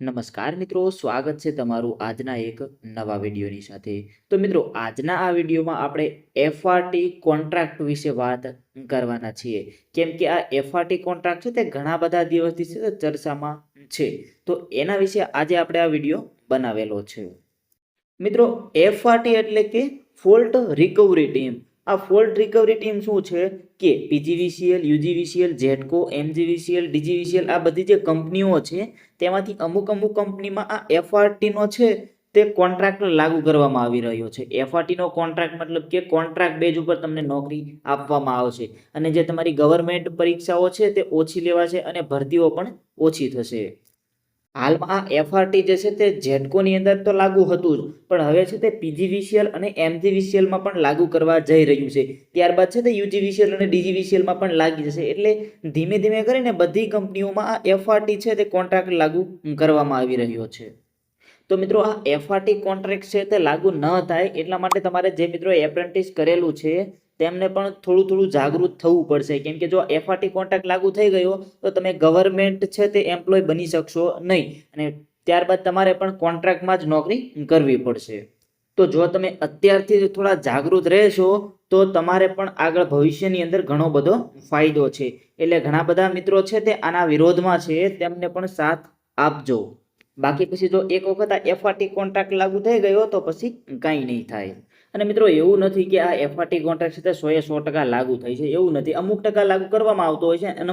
નમસ્કાર મિત્રો, સ્વાગત છે તમારું આજના એક નવા વિડીયોની સાથે. તો મિત્રો, આજના આ વિડીયોમાં આપણે એફઆરટી કોન્ટ્રાક્ટ વિશે વાત કરવાના છીએ. કેમ કે આ એફઆરટી કોન્ટ્રાક્ટ છે તે ઘણા બધા દિવસથી છે ચર્ચામાં છે. તો એના વિશે આજે આપણે આ વીડિયો બનાવેલો છે. મિત્રો એફઆરટી એટલે કે ફોલ્ટ રિકવરી ટીમ આ ફોલ્ટ રિકવરી ટીમ શું છે? કે PGVCL UGVCL GETCO MGVCL DGVCL આ બધી જે કંપનીઓ છે, તેમાંથી અમુક અમુક કંપનીમાં આ એફઆરટીનો છે, તે કોન્ટ્રાક્ટ લાગુ કરવામાં આવી રહ્યો છે. એફઆરટીનો કોન્ટ્રાક્ટ મતલબ કે કોન્ટ્રાક્ટ બેઝ ઉપર તમને નોકરી આપવામાં આવશે. અને જે તમારી ગવર્મેન્ટ પરીક્ષાઓ છે, તે ઓછી લેવાશે અને ભરતીઓ પણ ઓછી થશે. હાલમાં આ એફઆરટી જે છે તે જેટકોની અંદર તો લાગુ હતું જ, પણ હવે છે તે પીજીવીસીએલ અને એમજીવીસીએલમાં પણ લાગુ કરવા જઈ રહ્યું છે. ત્યારબાદ છે તે યુજીવીસીએલ અને ડીજીવીસીએલમાં પણ લાગી જશે, એટલે ધીમે ધીમે કરીને બધી કંપનીઓમાં આ એફઆરટી છે તે કોન્ટ્રાક્ટ લાગુ કરવામાં આવી રહ્યો છે. તો મિત્રો, આ એફઆરટી કોન્ટ્રાક્ટ છે તે લાગુ ન થાય એટલા માટે તમારે જે મિત્રો એપ્રેન્ટિસ કરેલું છે તેમને પણ થોડું થોડું જાગૃત થવું પડશે. કેમ કે જો એફઆરટી કોન્ટ્રાક્ટ લાગુ થઈ ગયો, તો તમે ગવર્મેન્ટ છે તે એમ્પ્લોય બની શકશો નહીં. અને ત્યારબાદ તમારે પણ કોન્ટ્રાક્ટમાં જ નોકરી કરવી પડશે. તો જો તમે અત્યારથી થોડા જાગૃત રહેશો, તો તમારે પણ આગળ ભવિષ્યની અંદર ઘણો બધો ફાયદો છે. એટલે ઘણા બધા મિત્રો છે તે આના વિરોધમાં છે, તેમને પણ સાથ આપજો. બાકી પછી જો એક વખત આ એફઆરટી કોન્ટ્રાક્ટ લાગુ થઈ ગયો તો પછી કાંઈ નહીં થાય. અને મિત્રો એવું નથી કે આ એફઆરટી કોન્ટ્રાક્ટ છે તે સો એ સો ટકા લાગુ થાય છે એવું નથી. અમુક ટકા લાગુ કરવામાં આવતો હોય છે અને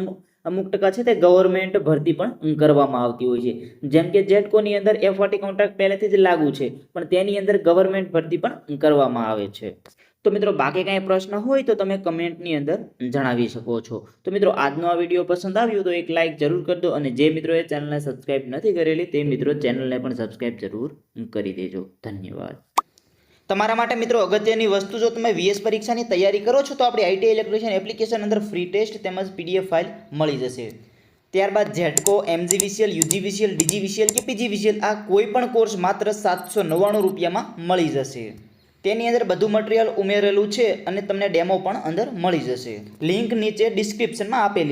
અમુક ટકા છે તે ગવર્મેન્ટ ભરતી પણ કરવામાં આવતી હોય છે. જેમ કે જેટકોની અંદર એફઆરટી કોન્ટ્રાક્ટ પહેલેથી જ લાગુ છે, પણ તેની અંદર ગવર્મેન્ટ ભરતી પણ કરવામાં આવે છે. તો મિત્રો, બાકી કાંઈ પ્રશ્ન હોય તો તમે કમેન્ટની અંદર જણાવી શકો છો. તો મિત્રો, આજનો આ વીડિયો પસંદ આવ્યો તો એક લાઇક જરૂર કરજો અને જે મિત્રોએ ચેનલને સબસ્ક્રાઇબ નથી કરેલી તે મિત્રો ચેનલને પણ સબસ્ક્રાઇબ જરૂર કરી દેજો. ધન્યવાદ. તમારા માટે મિત્રો અગત્યની વસ્તુ જો તમે વીએસ પરીક્ષાની તૈયારી કરો છો તો આપણી આઈટી ઇલેક્ટ્રિશિયન એપ્લિકેશન અંદર ફ્રી ટેસ્ટ તેમજ પીડીએફ ફાઇલ મળી જશે. ત્યારબાદ ઝેટકો એમજીવીસીએલ યુજીવીસીએલ ડીજીવીસીએલ કે પીજીવીસીએલ આ કોઈ પણ કોર્સ માત્ર સાતસો નવ્વાણું રૂપિયામાં મળી જશે. તેની અંદર બધું મટીરિયલ ઉમેરેલું છે અને તમને ડેમો પણ અંદર મળી જશે. લિંક નીચે ડિસ્ક્રિપ્શનમાં આપેલી